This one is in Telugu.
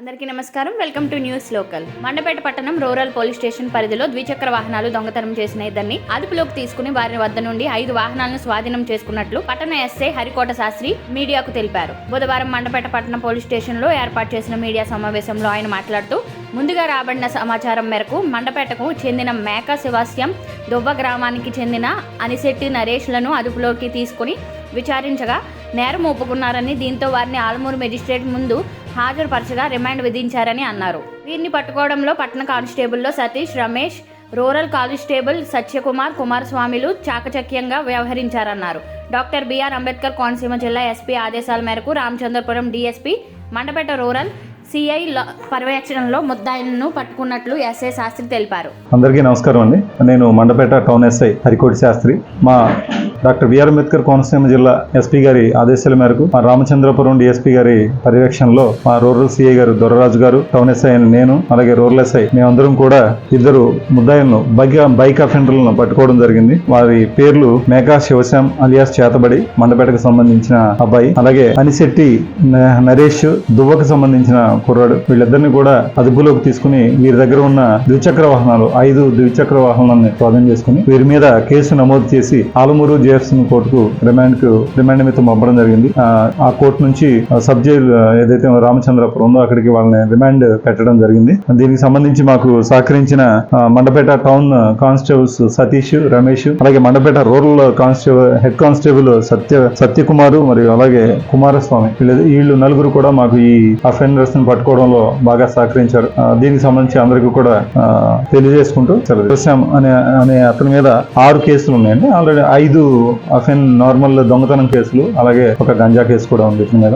అందరికీ నమస్కారం. Welcome to news local. Mandapeta పట్టణం రూరల్ పోలీస్ స్టేషన్ పరిధిలో ద్విచక్ర వాహనాలు దొంగతనం చేసిన ఇద్దరిని అదుపులోకి తీసుకుని వారి వద్ద నుండి ఐదు వాహనాలను స్వాధీనం చేసుకున్నట్లు పట్టణ ఎస్ఐ హరికోట శాస్త్రి మీడియాకు తెలిపారు. బుధవారం మండపేట పట్టణ పోలీస్ స్టేషన్లో ఏర్పాటు చేసిన మీడియా సమావేశంలో ఆయన మాట్లాడుతూ ముందుగా రాబడిన సమాచారం మేరకు మండపేటకు చెందిన మేక శివాస్యం దువ్వ గ్రామానికి చెందిన అనిశెట్టి నరేష్లను అదుపులోకి తీసుకుని విచారించగా నేరం ఒప్పుకున్నారని దీంతో వారిని ఆలమూరు మెజిస్ట్రేట్ ముందు హాజరుపరచగా రిమాండ్ విధించారని అన్నారు. వీరిని పట్టుకోవడంలో పట్టణ కానిస్టేబుల్లో సతీష్ రమేష్ రూరల్ కానిస్టేబుల్ సత్యకుమార్ కుమారస్వామిలు చాకచక్యంగా వ్యవహరించారన్నారు. డాక్టర్ బిఆర్ అంబేద్కర్ కోనసీమ జిల్లా ఎస్పీ ఆదేశాల మేరకు Ramachandrapuram DSP Mandapeta rural CI పర్యవేక్షణలో ముద్దాయిలను పట్టుకున్నట్లు ఎస్ఐ శాస్త్రి తెలిపారు. అందరికీ నమస్కారం అండి. నేను మండపేట టౌన్ ఎస్ఐ హరికోటి శాస్త్రి. మా డాక్టర్ బిఆర్ అంబేద్కర్ కోనసీమ జిల్లా ఎస్పీ గారి ఆదేశాల మేరకు మా రామచంద్రపురం డిఎస్పీ గారి పర్యవేక్షణలో మా రూరల్ సిఐ గారు దొరరాజు గారు టౌన్ ఎస్ఐ నేను అలాగే రూరల్ ఎస్ఐ మేమందరం కూడా ఇద్దరు ముద్దాయిలను బైక్ బైక్ అఫెండర్లను పట్టుకోవడం జరిగింది. వారి పేర్లు మేఘా శివశ్యామ్ అలియాస్ చేతబడి మండపేటకు సంబంధించిన అబ్బాయి అలాగే అనిశెట్టి నరేష్ దువ్వకు సంబంధించిన కుర్రాడు. వీళ్ళిద్దరిని కూడా అదుపులోకి తీసుకుని వీరి దగ్గర ఉన్న ద్విచక్ర వాహనాలు ఐదు ద్విచక్ర వాహనాలను స్వాధీనం చేసుకుని వీరి మీద కేసు నమోదు చేసి ఆలమూరు జేఎఫ్సీ కోర్టుకు రిమాండ్కు రిమాండ్ మీద పంపడం జరిగింది. ఆ, కోర్టు నుంచి సబ్ జైలు ఏదైతే రామచంద్రపురం ఉందో అక్కడికి వాళ్ళని రిమాండ్ పెట్టడం జరిగింది. దీనికి సంబంధించి మాకు సహకరించిన మండపేట టౌన్ కానిస్టేబుల్స్ సతీష్ రమేష్ అలాగే Mandapeta rural constable head constable Satya Satyakumar మరియు అలాగే కుమారస్వామి. వీళ్ళు వీళ్ళు నలుగురు కూడా మాకు ఈ అఫెండర్స్ని పట్టుకోవడంలో బాగా సహకరించారు. దీనికి సంబంధించి అందరికీ కూడా తెలియజేసుకుంటూ శ్యామ్ అనే అనే అతని మీద ఆరు కేసులు ఉన్నాయండి. ఆల్రెడీ ఐదు అఫెన్ నార్మల్ దొంగతనం కేసులు అలాగే ఒక గంజా కేసు కూడా ఉంది ఇతని మీద.